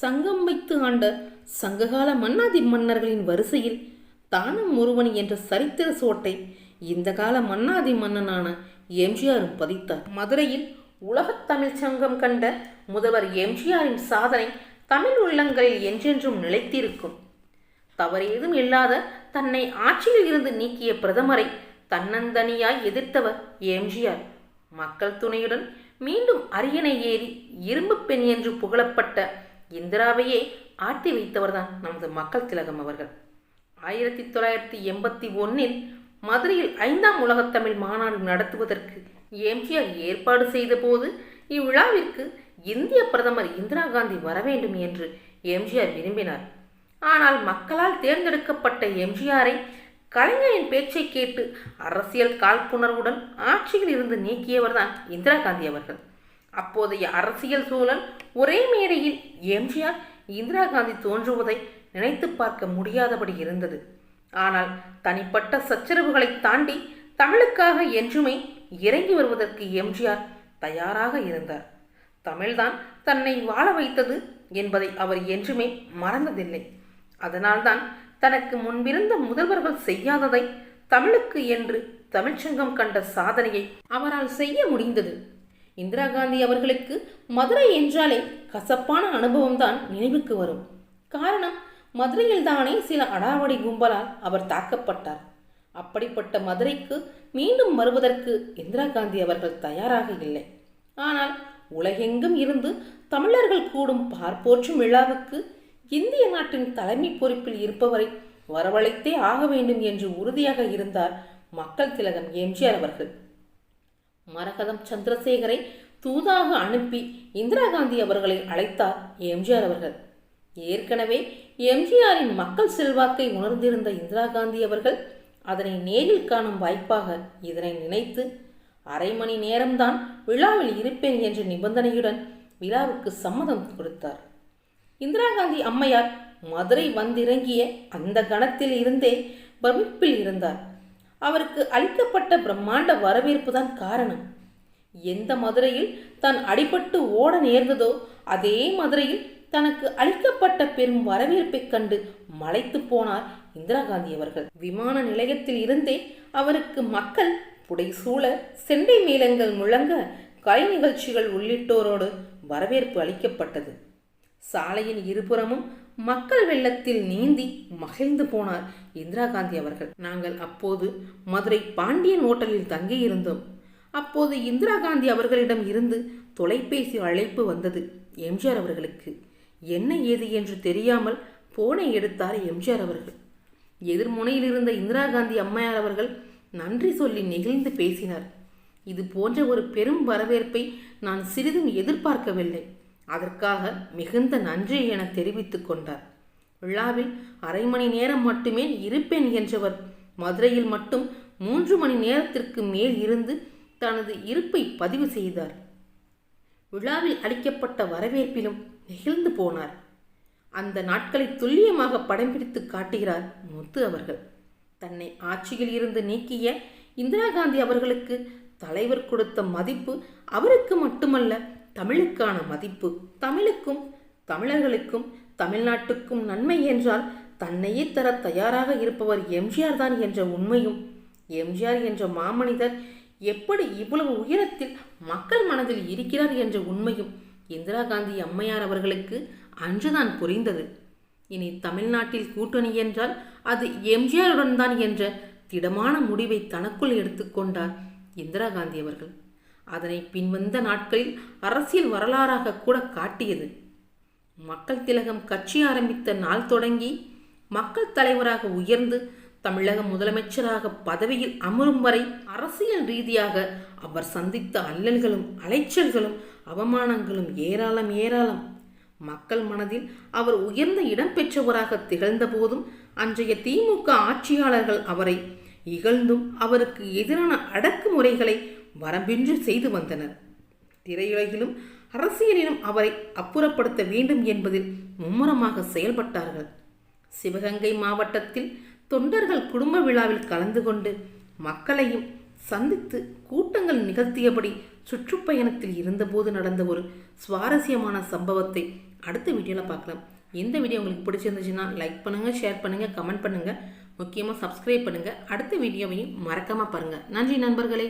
சங்கம் வைத்து ஆண்ட சங்ககால மன்னாதி மன்னர்களின் வரிசையில் தானம் ஒருவன் என்ற சரித்திர சோட்டை இந்த கால மன்னாதி மன்னனான எம்ஜிஆரும் பதித்தார். மதுரையில் உலகத் தமிழ் சங்கம் கண்ட முதல்வர் எம்ஜிஆரின் சாதனை தமிழ் உள்ளங்களில் என்றென்றும் நிலைத்திருக்கும். தவறேதும் இல்லாத தன்னை ஆட்சியில் இருந்து நீக்கிய பிரதமரை தன்னந்தனியாய் எதிர்த்தவர் எம்ஜிஆர். மக்கள் துணையுடன் மீண்டும் அரியணை ஏறி இரும்பு பெண் என்று புகழப்பட்ட இந்திராவையே ஆட்டி வைத்தவர்தான் நமது மக்கள் திலகம் அவர்கள். ஆயிரத்தி தொள்ளாயிரத்தி எண்பத்தி ஒன்னில் மதுரையில் ஐந்தாம் உலகத்தமிழ் மாநாடு நடத்துவதற்கு எம்ஜிஆர் ஏற்பாடு செய்தபோது இவ்விழாவிற்கு இந்திய பிரதமர் இந்திரா காந்தி வர வேண்டும் என்று எம்ஜிஆர் விரும்பினார். ஆனால் மக்களால் தேர்ந்தெடுக்கப்பட்ட எம்ஜிஆரை கலைஞரின் பேச்சை கேட்டு அரசியல் காழ்ப்புணர்வுடன் ஆட்சியில் இருந்து நீக்கியவர்தான் இந்திரா காந்தி அவர்கள். அப்போதைய அரசியல் சூழல் ஒரே மேடையில் எம்ஜிஆர் இந்திரா காந்தி தோன்றுவதை நினைத்து பார்க்க முடியாதபடி இருந்தது. ஆனால் தனிப்பட்ட சச்சரவுகளை தாண்டி தமிழுக்காக என்றுமே இறங்கி வருவதற்கு எம்ஜிஆர் தயாராக இருந்தார். தமிழ்தான் தன்னை வாழ வைத்தது என்பதை அவர் என்றுமே மறந்ததில்லை. அதனால்தான் தனக்கு முன்பிருந்த முதல்வர்கள் செய்யாததை தமிழுக்கு என்று தமிழ்ச்சங்கம் கண்ட சாதனையை அவரால் செய்ய முடிந்தது. இந்திரா காந்தி அவர்களுக்கு மதுரை என்றாலே கசப்பான அனுபவம்தான் நினைவுக்கு வரும். காரணம் மதுரையில் தானே சில அடாவடி கும்பலால் அவர் தாக்கப்பட்டார். அப்படிப்பட்ட மதுரைக்கு மீண்டும் வருவதற்கு இந்திரா காந்தி அவர்கள் தயாராக இல்லை. ஆனால் உலகெங்கும் இருந்து தமிழர்கள் கூடும் பார்ப்போற்றும் விழாவுக்கு இந்திய நாட்டின் தலைமை பொறுப்பில் இருப்பவரை வரவழைத்தே ஆக வேண்டும் என்று உறுதியாக இருந்தார் மக்கள் திலகம் எம்ஜிஆர் அவர்கள். மரகதம் சந்திரசேகரை தூதாக அனுப்பி இந்திரா காந்தி அவர்களை அழைத்தார் எம்ஜிஆர் அவர்கள். ஏற்கனவே எம்ஜிஆரின் மக்கள் செல்வாக்கை உணர்ந்திருந்த இந்திரா காந்தி அவர்கள் அதனை நேரில் காணும் வாய்ப்பாக இதனை நினைத்து அரை மணி நேரம்தான் விழாவில் இருப்பேன் என்ற நிபந்தனையுடன் விழாவுக்கு சம்மதம் கொடுத்தார். இந்திரா காந்தி அம்மையார் மதுரை வந்திறங்கிய அந்த கணத்தில் இருந்தே பிரமிப்பில் இருந்தார். அவருக்கு அளிக்கப்பட்ட பிரம்மாண்ட வரவேற்பு தான் காரணம். எந்த மதுரையில் தான் அடிபட்டு ஓட நேர்ந்ததோ அதே மதுரையில் தனக்கு அளிக்கப்பட்ட பெரும் வரவேற்பைக் கண்டு மலைத்து போனார் இந்திரா காந்தி அவர்கள். விமான நிலையத்தில் இருந்தே அவருக்கு மக்கள் புடைசூழ செண்டை மேளங்கள் முழங்க கலை நிகழ்ச்சிகள் உள்ளிட்டோரோடு வரவேற்பு அளிக்கப்பட்டது. சாலையின் இருபுறமும் மக்கள் வெள்ளத்தில் நீந்தி மகிழ்ந்து போனார் இந்திரா காந்தி அவர்கள். நாங்கள் அப்போது மதுரை பாண்டியன் ஓட்டலில் தங்கியிருந்தோம். அப்போது இந்திரா காந்தி அவர்களிடம் இருந்து தொலைபேசி அழைப்பு வந்தது எம்ஜிஆர் அவர்களுக்கு. என்ன ஏது என்று தெரியாமல் போனை எடுத்தார் எம்ஜிஆர் அவர்கள். எதிர்முனையில் இருந்த இந்திரா காந்தி அம்மையார் அவர்கள் நன்றி சொல்லி நெகிழ்ந்து பேசினார். இது போன்ற ஒரு பெரும் வரவேற்பை நான் சிறிதும் எதிர்பார்க்கவில்லை. அதற்காக மிகுந்த நன்றி என தெரிவித்துக் கொண்டார். விழாவில் அரை மணி நேரம் மட்டுமே இருப்பேன் என்றவர் மதுரையில் மட்டும் மூன்று மணி நேரத்திற்கு மேல் இருந்து தனது இருப்பை பதிவு செய்தார். விழாவில் அளிக்கப்பட்ட வரவேற்பிலும் நெகிழ்ந்து போனார். அந்த நாட்களை துல்லியமாக படம் பிடித்து காட்டுகிறார் முத்து அவர்கள். தன்னை ஆட்சியில் இருந்து நீக்கிய இந்திரா காந்தி அவர்களுக்கு தலைவர் கொடுத்த மதிப்பு அவருக்கு மட்டுமல்ல தமிழுக்கான மதிப்பு தமிழுக்கும் தமிழர்களுக்கும் தமிழ்நாட்டுக்கும் நன்மை என்றால் தன்னையே தர தயாராக இருப்பவர் எம்ஜிஆர் தான் என்ற உண்மையும். எம்ஜிஆர் என்ற மாமனிதர் எப்படி இவ்வளவு உயரத்தில் மக்கள் மனதில் இருக்கிறார் என்ற உண்மையும் இந்திரா காந்தி அம்மையார் அவர்களுக்கு அன்றுதான் புரிந்தது. இனி தமிழ்நாட்டில் கூட்டணி என்றால் அது எம்ஜிஆருடன் தான் என்ற திடமான முடிவை தனக்குள் எடுத்துக்கொண்டார் இந்திரா காந்தி அவர்கள். அதனை பின்வந்த நாட்களில் அரசியல் வரலாறாக கூட காட்டியது. மக்கள் திலகம் கட்சி ஆரம்பித்த நாள் தொடங்கி மக்கள் தலைவராக உயர்ந்து தமிழக முதலமைச்சராக பதவியில் அமரும் வரை அரசியல் ரீதியாக அவர் சந்தித்த அல்லல்களும் அலைச்சல்களும் அவமானங்களும் ஏராளம் ஏராளம். மக்கள் மனதில் அவர் உயர்ந்த இடம் பெற்றவராக திகழ்ந்த போதும் அன்றைய திமுக ஆட்சியாளர்கள் அவரை இகழ்ந்தும் அவருக்கு எதிரான அடக்குமுறைகளை வரம்பின்றி செய்து வந்தனர். திரையுலகிலும் அரசியலிலும் அவரை அப்புறப்படுத்த வேண்டும் என்பதில் மும்முரமாக செயல்பட்டார்கள். சிவகங்கை மாவட்டத்தில் தொண்டர்கள் குடும்ப விழாவில் கலந்து கொண்டு மக்களையும் சந்தித்து கூட்டங்கள் நிகழ்த்தியபடி சுற்றுப்பயணத்தில் இருந்தபோது நடந்த ஒரு சுவாரஸ்யமான சம்பவத்தை அடுத்த வீடியோவில் பார்க்கலாம். இந்த வீடியோ உங்களுக்கு பிடிச்சிருந்துச்சுன்னா லைக் பண்ணுங்கள் ஷேர் பண்ணுங்கள் கமெண்ட் பண்ணுங்கள் முக்கியமாக சப்ஸ்கிரைப் பண்ணுங்கள் அடுத்த வீடியோவையும் மறக்காமல் பாருங்கள் நன்றி நண்பர்களே.